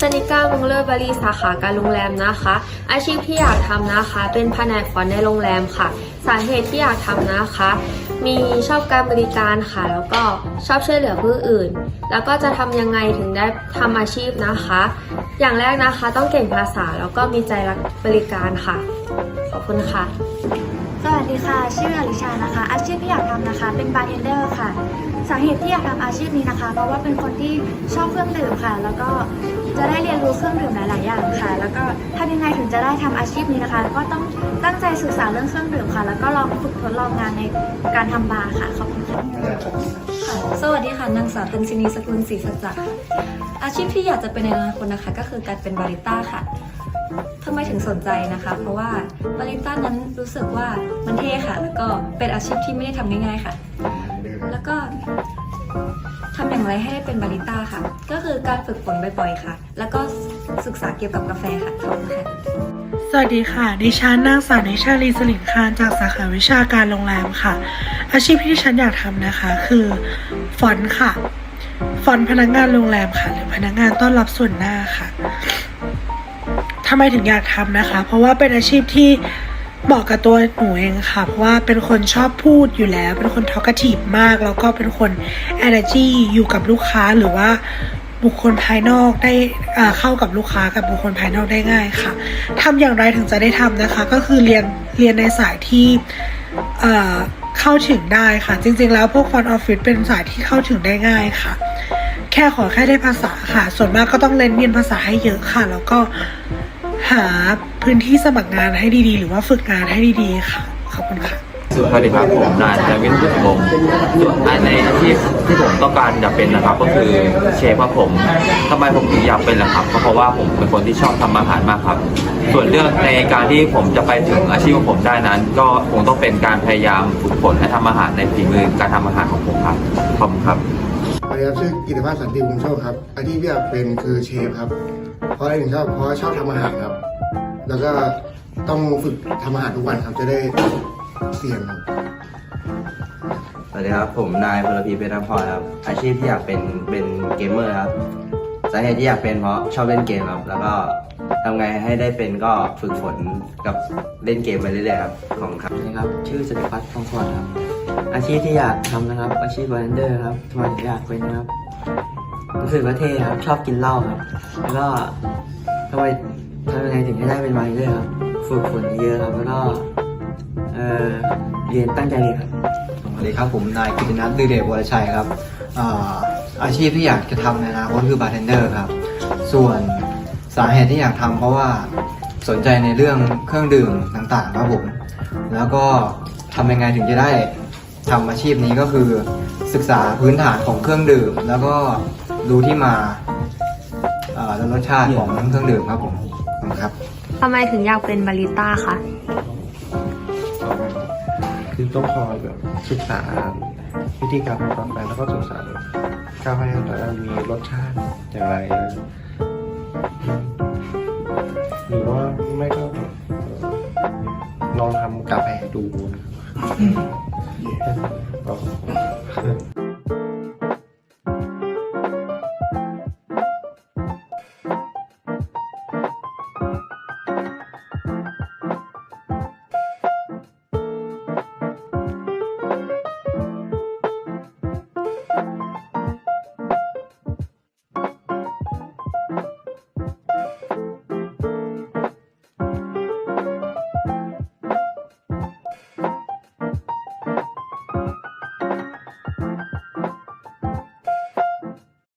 ชนิก้ามุงเลอร์บรีสาขาการโรงแรมนะคะ อาชีพที่อยากทำนะคะ เป็นแผนกขอนในโรงแรมค่ะ สาเหตุที่อยากทำนะคะ มีชอบการบริการค่ะ แล้วก็ชอบช่วยเหลือผู้อื่น แล้วก็จะทำยังไงถึงได้ทำอาชีพนะคะ อย่างแรกนะคะต้องเก่งภาษาแล้วก็มีใจรักบริการค่ะ คุณค่ะ สวัสดีค่ะ ชื่ออลิชานะคะ อาชีพที่อยากทำนะคะ เป็นบาร์เทนเดอร์ค่ะ สาเหตุที่อยากทำอาชีพนี้นะคะ เพราะว่าเป็นคนที่ชอบเครื่องดื่มค่ะ แล้วก็จะได้เรียนรู้เครื่องดื่มหลาย ๆ อย่างค่ะ แล้วก็ทำยังไงถึงจะได้ทำอาชีพนี้นะคะ ก็ต้องตั้งใจศึกษาเรื่องเครื่องดื่มค่ะ แล้วก็ลองฝึกทดลองงานในการทำบาร์ค่ะ ขอบคุณค่ะค่ะสวัสดีค่ะ นางสาวตันชินีสกุลศรีสัจจะค่ะอาชีพที่อยากจะเป็นในอนาคตนะคะ ก็คือการเป็นบาริต้าค่ะทำไมถึงสนใจนะคะ เพราะว่าบาริต้านั้นรู้สึกว่ามันเท่ค่ะ แล้วก็เป็นอาชีพที่ไม่ได้ทำง่ายๆค่ะ แล้วก็ทำอย่างไรให้ได้เป็นบาริต้าค่ะ ก็คือการฝึกฝนบ่อยๆค่ะ แล้วก็ศึกษาเกี่ยวกับกาแฟค่ะขอบคุณค่ะ สวัสดีค่ะ ดิฉันนางสาวนิชาลีสลิงคารจากสาขาวิชาการโรงแรมค่ะ อาชีพที่ดิฉันอยากทำนะคะ คือฟอนค่ะ อนต์พนักงานโรงแรมค่ะ หรือพนักงานต้อนรับส่วนหน้าค่ะทำไมถึงอยากทำนะคะ เพราะว่าเป็นอาชีพที่เหมาะกับตัวหนูเองค่ะ เพราะว่าเป็นคนชอบพูดอยู่แล้ว เป็นคนทอก t i v e มาก แล้วก็เป็นคน energy อยู่กับลูกค้าหรือว่าบุคคลภายนอกได้เข้ากับลูกค้ากับบุคคลภายนอกได้ง่ายค่ะทำอย่างไรถึงจะได้ทำนะคะ ก็คือเรียนเรียนในสายที่เข้าถึงได้ค่ะ จริงๆ แล้วพวกฟอนออฟฟิศเป็นสายที่เข้าถึงได้ง่ายค่ะ ค่ขอแค่ได้ภาษาค่ะ ส่วนมากก็ต้องเล่นเรียนภาษาให้เยอะค่ะ แล้วก็หาพื้นที่สมัครงานให้ดีๆ หรือว่าฝึกงานให้ดีๆค่ะ ขอบคุณค่ะ สวัสดีครับผมนายธนวิทย์บุตรวงศ์ส่วนในอาชีพที่ผมต้องการอยากเป็นนะครับ ก็คือเชฟครับผมทำไมผมถึงอยากเป็นล่ะครับก็เพราะว่าผมเป็นคนที่ชอบทำอาหารมากครับ ส่วนเรื่องในการที่ผมจะไปถึงอาชีพของผมได้นั้น ก็คงต้องเป็นการพยายามฝึกฝนและทำอาหารในฝีมือการทำอาหารของผมครับขอบคุณครับ ดีครับชื่อกิติภาสสันติวงศ์โชคครับอาชีพที่อยากเป็นคือเชฟครับ เพราะอะไรถึงชอบเพราะชอบทำอาหารครับ แล้วก็ต้องฝึกทำอาหารทุกวันครับจะได้เสี่ยงครับสวัสดีครับ ผมนายพลพีเป็นพรครับ อาชีพที่อยากเป็นเป็นเกมเมอร์ครับสาเหตุที่อยากเป็นเพราะชอบเล่นเกมครับ แล้วก็ทำไงให้ได้เป็นก็ฝึกฝนกับเล่นเกมไปเรื่อยๆครับของครับนะครับ ชื่อสุริพัฒน์ทองสวัสดิ์ครับ อาชีพที่อยากทำนะครับ อาชีพบาร์เทนเดอร์ครับทำไมถึงอยากเป็นนะครับรู้สึกว่าเท่ครับ ชอบกินเหล้าครับแล้วก็ทำไมทำยังไงถึงให้ได้เป็นบาร์เทนเดอร์ครับฝึกฝนเยอะครับแล้วก็เอ่อเรียนตั้งใจเรียนครับสวัสดีครับผมนายกิตินัทดือเดชวรชัยครับอาอาชีพที่อยากจะทำในอนาคตคือบาร์เทนเดอร์ครับ ส่วนสาเหตุที่อยากทำเพราะว่าสนใจในเรื่องเครื่องดื่มต่างๆครับผม แล้วก็ทำยังไงถึงจะได้ ทำอาชีพนี้ก็คือศึกษาพื้นฐานของเครื่องดื่ม แล้วก็ดูที่มาอ่าและรสชาติของเครื่องดื่มครับผมขอบคุณครับ ทำไมถึงอยากเป็นบาริสต้าคะ คือต้องคอยแบบศึกษาวิธีการทำกาแฟแล้วก็ศึกษากาแฟแต่ละมีรสชาติอย่างไรอืมหรือว่าไม่ก็แบบเอ่อลองทำกาแฟดูนะ 아, 예. 아, 예.